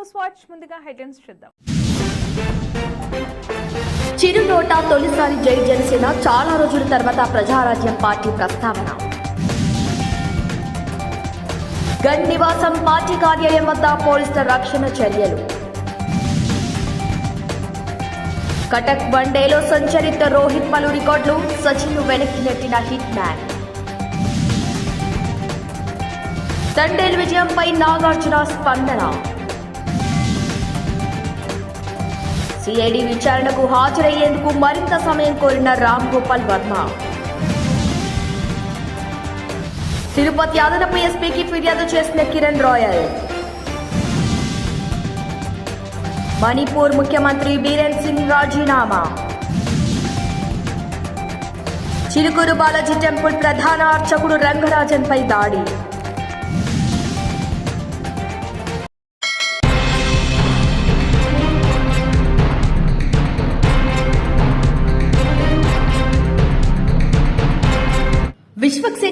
News watch ముందుగా headlines చూద్దాం. చిరునోట తొలిసారి జై జనసేన చాలా రోజుల తర్వాత ప్రజారాజ్యం పార్టీ ప్రస్తావన. గన్ నివాసం పార్టీ కార్యాలయం వద్ద పోలీసుల రక్షణ చర్యలు. కటక్ వన్డేలో సంచరిత రోహిత్ పలు రికార్డులు సచిన్ వెనక్కి నెట్టిన హిట్ మ్యాన్ తండేల్ విజయంపై నాగార్జున స్పందన. సిఐడి విచారణకు హాజరయ్యేందుకు మరింత సమయం కోరిన రామ్ గోపాల్ వర్మ. తిరుపతి అదనపు ఎస్పీకి ఫిర్యాదు చేసిన కిరణ్ రాయల్. మణిపూర్ ముఖ్యమంత్రి బీరేన్ సింగ్ రాజీనామా. చిలుకూరు బాలాజీ టెంపుల్ ప్రధాన అర్చకుడు రంగరాజన్పై దాడి.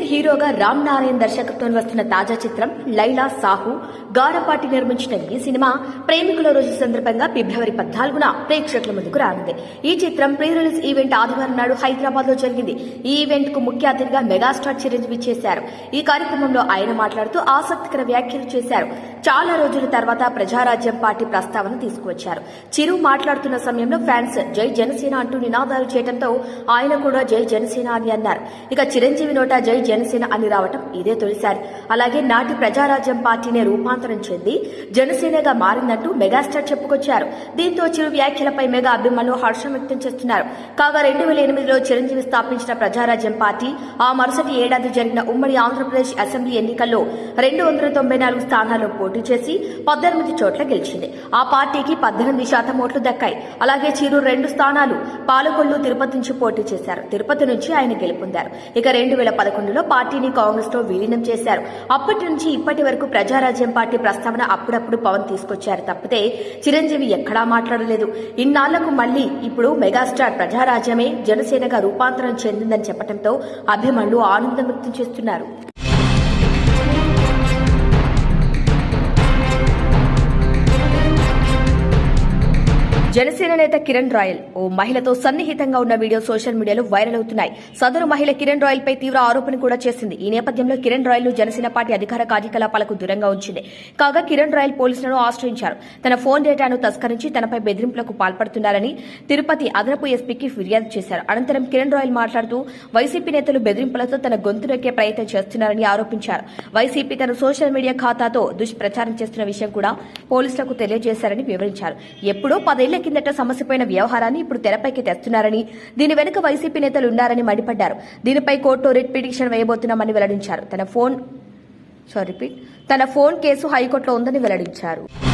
హీరోగా రామ్ నారాయణ్ దర్శకత్వం వస్తున్న తాజా చిత్రం లైలా సాహు గారపాటి నిర్మించిన ఈ సినిమా ప్రేమికుల రోజు సందర్భంగా ఫిబ్రవరి పద్నాలుగున ప్రేక్షకుల ముందుకు రానుంది. ఈ చిత్రం ప్రీ రిలీజ్ ఈవెంట్ ఆదివారం నాడు హైదరాబాద్లో జరిగింది. ఈ ఈవెంట్కు ముఖ్య అతిథిగా మెగాస్టార్ చిరంజీవి చేశారు. ఈ కార్యక్రమంలో ఆయన మాట్లాడుతూ ఆసక్తికర వ్యాఖ్యలు చేశారు. చాలా రోజుల తర్వాత ప్రజారాజ్యం పార్టీ ప్రస్తావన తీసుకువచ్చారు. చిరు మాట్లాడుతున్న సమయంలో ఫ్యాన్స్ జై జనసేన అంటూ నినాదాలు చేయడంతో ఆయన కూడా జై జనసేన అని అన్నారు. ఇక చిరంజీవి నోట జై జనసేన అని రావటం ఇదే తొలిసారి. అలాగే నాటి ప్రజారాజ్యం పార్టీనే రూపాంతరం చెంది జనసేనగా మారిందంటూ మెగాస్టార్ చెప్పుకొచ్చారు. దీంతో చిరు వ్యాఖ్యలపై మెగా అభిమానులు హర్షం వ్యక్తం చేస్తున్నారు. కాగా రెండు వేల ఎనిమిదిలో చిరంజీవి స్థాపించిన ప్రజారాజ్యం పార్టీ ఆ మరుసటి ఏడాది జరిగిన ఉమ్మడి ఆంధ్రప్రదేశ్ అసెంబ్లీ ఎన్నికల్లో రెండు వందల తొంభై నాలుగు స్థానాల్లో పోటీ చేసి పద్దెనిమిది చోట్ల గెలిచింది. ఆ పార్టీకి పద్దెనిమిది శాతం ఓట్లు దక్కాయి. అలాగే చిరు రెండు స్థానాలు పాలకొల్లు తిరుపతి నుంచి పోటీ చేశారు. తిరుపతి నుంచి ఆయన గెలుపొందారు. ఇక రెండు వేల పదకొండులో పార్టీని కాంగ్రెస్లో విలీనం చేశారు. అప్పటి నుంచి ఇప్పటి వరకు ప్రజారాజ్యం పార్టీ ప్రస్తావన అప్పుడప్పుడు పవన్ తీసుకొచ్చారు తప్పితే చిరంజీవి ఎక్కడా మాట్లాడలేదు. ఇన్నాళ్ళకు మళ్ళీ ఇప్పుడు మెగాస్టార్ ప్రజారాజ్యమే జనసేనగా రూపాంతరం చెందిందని చెప్పడంతో అభిమానులు ఆనందం వ్యక్తం చేస్తున్నారు. జనసేన నేత కిరణ్ రాయల్. ఓ మహిళతో సన్నిహితంగా ఉన్న వీడియో సోషల్ మీడియాలో వైరల్ అవుతున్నాయి. సదరు మహిళ కిరణ్ రాయల్ పై తీవ్ర ఆరోపణ కూడా చేసింది. ఈ నేపథ్యంలో కిరణ్ రాయల్ను జనసేన పార్టీ అధికార కార్యకలాపాలకు దూరంగా ఉంచింది. కాగా కిరణ్ రాయల్ పోలీసులను ఆశ్రయించారు. తన ఫోన్ డేటాను తస్కరించి తనపై బెదిరింపులకు పాల్పడుతున్నారని తిరుపతి అదనపు ఎస్పీకి ఫిర్యాదు చేశారు. అనంతరం కిరణ్ రాయల్ మాట్లాడుతూ వైసీపీ నేతలు బెదిరింపులతో తన గొంతు నొక్కే ప్రయత్నం చేస్తున్నారని ఆరోపించారు. వైసీపీ తన సోషల్ మీడియా ఖాతాతో దుష్ప్రచారం చేస్తున్న విషయం కూడా పోలీసులకు తెలియజేశారని వివరించారు. ఎప్పుడో పదేళ్ళ కిందట సమస్యపోయిన వ్యవహారాన్ని ఇప్పుడు తెరపైకి తెస్తున్నారని దీని వెనుక వైసీపీ నేతలు ఉన్నారని మండిపడ్డారు. దీనిపై కోర్టు రిట్ పిటిషన్ వేయబోతున్నామని వెల్లడించారు. తన ఫోన్ సారీ రిపీట్. తన ఫోన్ కేసు హైకోర్టులో ఉందని వెల్లడించారు.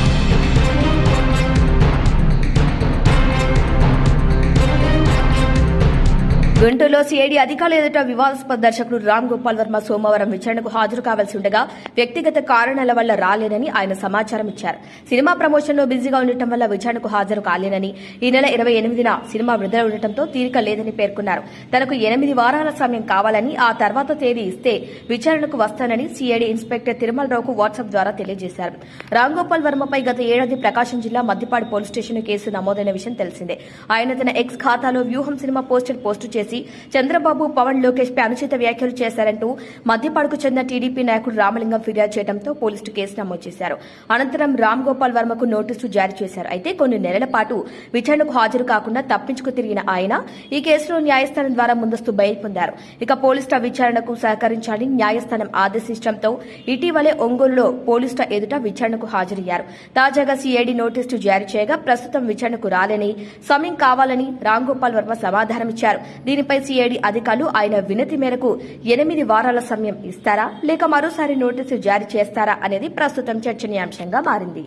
గుంటూరులో సిఐడి అధికారులు ఎదుట వివాదాస్పద దర్శకుడు రామ్ గోపాల్ వర్మ సోమవారం విచారణకు హాజరు కావాల్సి ఉండగా వ్యక్తిగత కారణాల వల్ల రాలేనని ఆయన సమాచారం ఇచ్చారు. సినిమా ప్రమోషన్లో బిజీగా ఉండటం వల్ల విచారణకు హాజరు కాలేనని ఈ నెల ఇరవై ఎనిమిదిన సినిమా విడుదల ఉండటంతో తీరిక లేదని పేర్కొన్నారు. తనకు ఎనిమిది వారాల సమయం కావాలని ఆ తర్వాత తేదీ ఇస్తే విచారణకు వస్తానని సిఐడి ఇన్స్పెక్టర్ తిరుమలరావుకు వాట్సాప్ ద్వారా తెలియజేశారు. రామ్ గోపాల్ వర్మపై గత ఏడాది ప్రకాశం జిల్లా మద్దిపాడు పోలీస్ స్టేషన్ కేసు నమోదైన విషయం తెలిసిందే. ఆయన తన ఎక్స్ ఖాతాలో వ్యూహం సినిమా పోస్టర్ పోస్టు చేసి చంద్రబాబు పవన్ లోకేష్ పై అనుచిత వ్యాఖ్యలు చేశారంటూ మధ్యపాడుకు చెందిన టీడీపీ నాయకుడు రామలింగం ఫిర్యాదు చేయడంతో పోలీసులు కేసు నమోదు చేశారు. అనంతరం రామ్ గోపాల్ వర్మకు నోటీసులు జారీ చేశారు. అయితే కొన్ని నెలల పాటు విచారణకు హాజరు కాకుండా తప్పించుకు తిరిగిన ఆయన ఈ కేసులో న్యాయస్థానం ద్వారా ముందస్తు బెయిల్ పొందారు. ఇక పోలీసుల విచారణకు సహకరించాలని న్యాయస్థానం ఆదేశించడంతో ఇటీవలే ఒంగోలులో పోలీసుల ఎదుట విచారణకు హాజరయ్యారు. తాజాగా సిఐడి నోటీసులు జారీ చేయగా ప్రస్తుతం విచారణకు రాలేని సమయం కావాలని రామ్ గోపాల్ వర్మ సమాధానమిచ్చారు. దీనిపై సిఐడి అధికారులు ఆయన వినతి మేరకు ఎనిమిది వారాల సమయం ఇస్తారా లేక మరోసారి నోటీసు జారీ చేస్తారా అనేది ప్రస్తుతం చర్చనీయాంశంగా మారింది.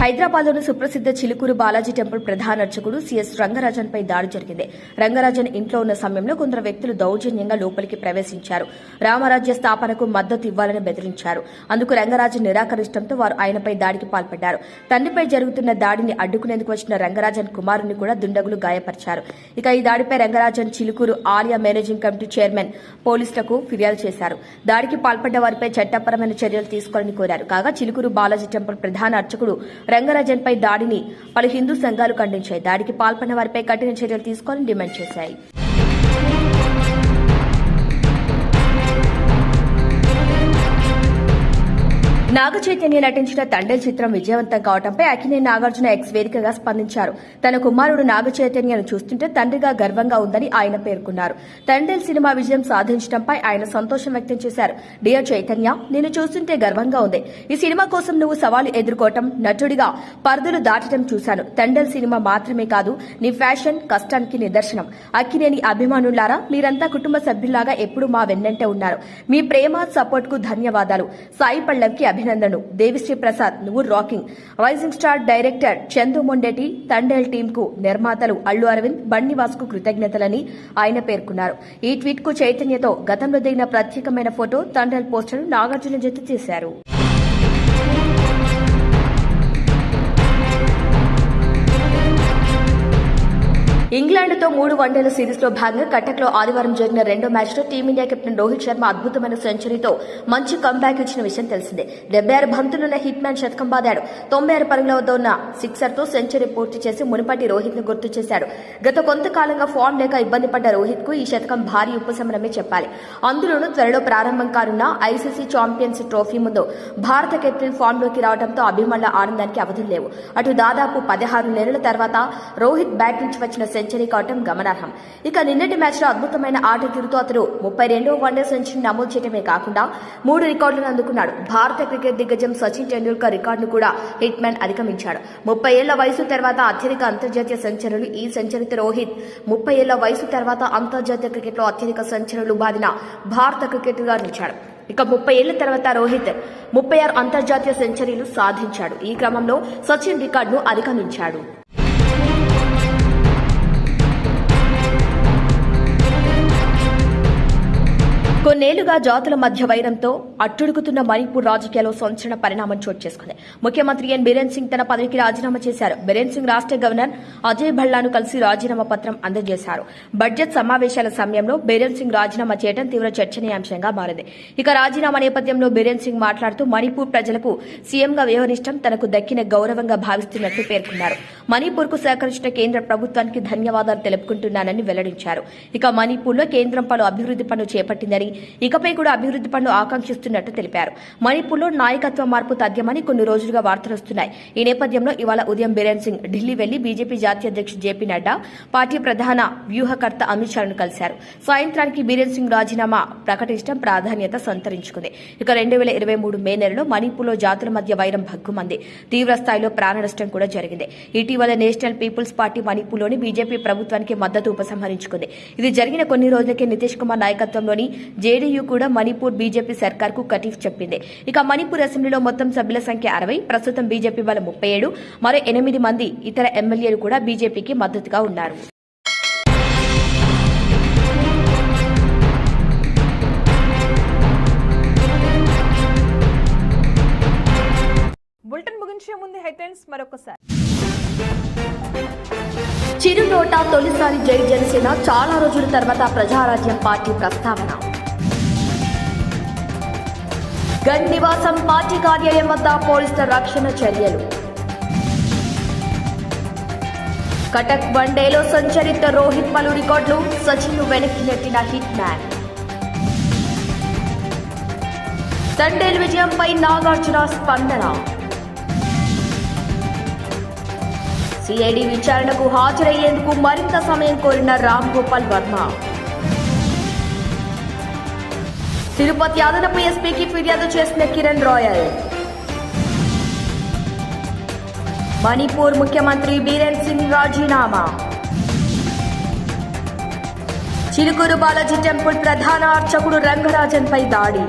హైదరాబాద్లోని సుప్రసిద్ధ చిలుకూరు బాలాజీ టెంపుల్ ప్రధాన అర్చకుడు సిఎస్ రంగరాజన్పై దాడి జరిగింది. రంగరాజన్ ఇంట్లో ఉన్న సమయంలో కొందరు వ్యక్తులు దౌర్జన్యంగా లోపలికి ప్రవేశించారు. రామరాజ్య స్థాపనకు మద్దతు ఇవ్వాలని బెదిరించారు. అందుకు రంగరాజన్ నిరాకరించడంతో వారు ఆయనపై దాడికి పాల్పడ్డారు. తండ్రిపై జరుగుతున్న దాడిని అడ్డుకునేందుకు వచ్చిన రంగరాజన్ కుమారుని కూడా దుండగులు గాయపరిచారు. ఇక ఈ దాడిపై రంగరాజన్ చిలుకూరు ఆలయ మేనేజింగ్ కమిటీ చైర్మన్ పోలీసులకు ఫిర్యాదు చేశారు. దాడికి పాల్పడ్డ వారిపై చట్టపరమైన చర్యలు తీసుకోవాలని కోరారు. కాగా చిలుకూరు బాలాజీ టెంపుల్ ప్రధాన అర్చకుడు రంగరాజన్ పై దాడిని పలు హిందూ సంఘాలు ఖండించాయి. దాడికి పాల్పడిన వారిపై కఠిన చర్యలు తీసుకోవాలని డిమాండ్ చేశాయి. నాగ చైతన్య నటించిన తండేల్ చిత్రం విజయవంతం కావడంపై అకినే నాగార్జున ఎక్స్ వేదికగా స్పందించారు. తన కుమారుడు నాగచైతన్యను చూస్తుంటే తండ్రిగా గర్వంగా ఉందని ఆయన పేర్కొన్నారు. తండేల్ సినిమా విజయం సాధించడంపై ఆయన సంతోషం వ్యక్తం చేశారు. డియర్ చైతన్య నేను చూస్తుంటే గర్వంగా ఉంది. ఈ సినిమా కోసం నువ్వు సవాలు ఎదుర్కోవటం నటుడిగా పరిధులు దాటడం చూశాను. తండేల్ సినిమా మాత్రమే కాదు నీ ఫ్యాషన్ కష్టానికి నిదర్శనం. అక్కినేని అభిమానులారా మీరంతా కుటుంబ సభ్యులాగా ఎప్పుడూ మా వెన్నంటే ఉన్నారు. మీ ప్రేమ సపోర్ట్కు ధన్యవాదాలు. సాయి పల్లవికి అభినందనలు దేవిశ్రీ ప్రసాద్ నువ్వు rocking. Rising star director Chandu Mondeti Thandel team కు నిర్మాతలు అల్లు అరవింద్ బన్నివాస్కు కృతజ్ఞతలని ఆయన పేర్కొన్నారు. ఈ ట్వీట్కు చైతన్యతో గతంలో దిగిన ప్రత్యేకమైన ఫోటో తండేల్ పోస్టర్ నాగార్జున జత చేశారు. ఇంగ్లాండ్తో మూడు వన్డేల సిరీస్లో భాగంగా కటక్లో ఆదివారం జరిగిన రెండో మ్యాచ్లో టీమిండియా కెప్టెన్ రోహిత్ శర్మ అద్భుతమైన సెంచరీతో మంచి కంబ్యాక్ ఇచ్చిన విషయం తెలిసిందే. డెబ్బై ఆరు బంతులున్న హిట్ మ్యాన్ శతకం బాదాడు. తొంభై ఆరు పరుగుల వద్ద ఉన్న సిక్సర్తో సెంచరీ పూర్తి చేసి మునుపటి రోహిత్ను గుర్తు చేశాడు. గత కొంతకాలంగా ఫామ్ లేక ఇబ్బంది పడ్డ రోహిత్కు ఈ శతకం భారీ ఉపశమనమే చెప్పాలి. అందులోనూ త్వరలో ప్రారంభం కానున్న ఐసీసీ ఛాంపియన్స్ ట్రోఫీ ముందు భారత కెప్టెన్ ఫామ్లోకి రావడంతో అభిమానుల ఆనందానికి అవధులు లేవు. అటు దాదాపు పదహారు నెలల తర్వాత రోహిత్ బ్యాట్ నుంచి వచ్చిన సెంచరీ కావడం గమనార్హం. ఇక నిన్నటి మ్యాచ్లో అద్భుతమైన ఆట తీరుతో అతడు ముప్పై రెండో వన్డే సెంచరీ నమోదు చేయడమే కాకుండా మూడు రికార్డులను అందుకున్నాడు. భారత క్రికెట్ దిగ్గజం సచిన్ టెండూల్కర్ రికార్డును కూడా హిట్ మ్యాన్ అధిగమించాడు. ముప్పై ఏళ్ళ వయసు తర్వాత అత్యధిక అంతర్జాతీయ సెంచరీలు ఈ సెంచరీతో రోహిత్ ముప్పై ఏళ్ళ వయసు తర్వాత అంతర్జాతీయ క్రికెట్లో అత్యధిక సెంచరీలు బాధిన భారత క్రికెట్గా నిలిచాడు. ఇక ముప్పై ఏళ్ళ తర్వాత రోహిత్ ముప్పై ఆరు అంతర్జాతీయ సెంచరీలు సాధించాడు. ఈ క్రమంలో సచిన్ రికార్డును అధిగమించాడు. కొన్నేళ్ళుగా జాతుల మధ్య వైరంతో అట్టుడుకుతున్న మణిపూర్ రాజకీయాల్లో సంచలన పరిణామం చోటు చేసుకుంది. ముఖ్యమంత్రి ఎన్ బీరేన్ సింగ్ తన పదవికి రాజీనామా చేశారు. బీరేన్ సింగ్ రాష్ట్ర గవర్నర్ అజయ్ భల్లాను కలిసి రాజీనామా పత్రం అందజేశారు. బడ్జెట్ సమావేశాల సమయంలో బీరేన్ సింగ్ రాజీనామా చేయడం తీవ్ర చర్చనీయాంశంగా మారింది. ఇక రాజీనామా నేపథ్యంలో బీరేన్ సింగ్ మాట్లాడుతూ మణిపూర్ ప్రజలకు సీఎంగా వ్యవహరించడం తనకు దక్కిన గౌరవంగా భావిస్తున్నట్లు పేర్కొన్నారు. మణిపూర్కు సహకరించిన కేంద్ర ప్రభుత్వానికి ధన్యవాదాలు తెలుపుకుంటున్నానని వెల్లడించారు. ఇక మణిపూర్లో కేంద్రం పలు అభివృద్ది పనులు చేపట్టిందని ఇకపై కూడా అభివృద్ది పనులు ఆకాంక్షిస్తున్నట్టు తెలిపారు. మణిపూర్లో నాయకత్వ మార్పు తథ్యమని కొన్ని రోజులుగా వార్తలు వస్తున్నాయి. ఈ నేపథ్యంలో ఇవాళ ఉదయం బిరేన్ సింగ్ ఢిల్లీ వెళ్ళి బీజేపీ జాతీయ అధ్యక్షుడు జేపీ నడ్డా పార్టీ ప్రధాన వ్యూహకర్త అమిత్ షాను కలిశారు. సాయంత్రానికి బీరేన్ సింగ్ రాజీనామా ప్రకటించడం ప్రాధాన్యత సంతరించుకుంది. ఇక రెండు వేల ఇరవై మూడు మే నెలలో మణిపూర్లో జాతుల మధ్య వైరం భగ్గుమంది. తీవ్ర స్థాయిలో ప్రాణ నష్టం కూడా జరిగింది. ఇటీవల నేషనల్ పీపుల్స్ పార్టీ మణిపూర్లోని బీజేపీ ప్రభుత్వానికి మద్దతు ఉపసంహరించుకుంది. ఇది జరిగిన కొన్ని రోజులకే నితీష్ కుమార్ నాయకత్వంలోని జేడీయూ కూడా మణిపూర్ బీజేపీ సర్కార్కు కటీఫ్ చెప్పింది. ఇక మణిపూర్ అసెంబ్లీలో మొత్తం సభ్యుల సంఖ్య అరవై ప్రస్తుతం బీజేపీ వాళ్ళ ముప్పై ఏడు మరో ఎనిమిది మంది ఇతర ఎమ్మెల్యేలు కూడా బీజేపీకి మద్దతుగా ఉన్నారు. బులెటిన్ ముగించే ముందు హెడ్లైన్స్ మరొకసారి. చిరునోట తొలిసారి జై జనసేన చాలా రోజుల తర్వాత ప్రజారాజ్యం పార్టీ ప్రస్తావన. గన్ నివాసం పార్టీ కార్యాలయం వద్ద పోలీసుల రక్షణ చర్యలు. కటక్ వన్డేలో సంచరిత రోహిత్ పలు రికార్డులు సచిన్ వెనక్కి నెట్టిన హిట్ మ్యాన్. తండేల్ విజయంపై నాగార్జున స్పందన. సిఐడి విచారణకు హాజరయ్యేందుకు మరింత సమయం కోరిన రామ్ గోపాల్ వర్మ. తిరుపతి అదనపు ఎస్పీకి ఫిర్యాదు చేసిన కిరణ్ రాయల్. మణిపూర్ ముఖ్యమంత్రి బీరేన్ సింగ్ రాజీనామా. చిలుకూరు బాలాజీ టెంపుల్ ప్రధాన అర్చకుడు రంగరాజన్పై దాడి.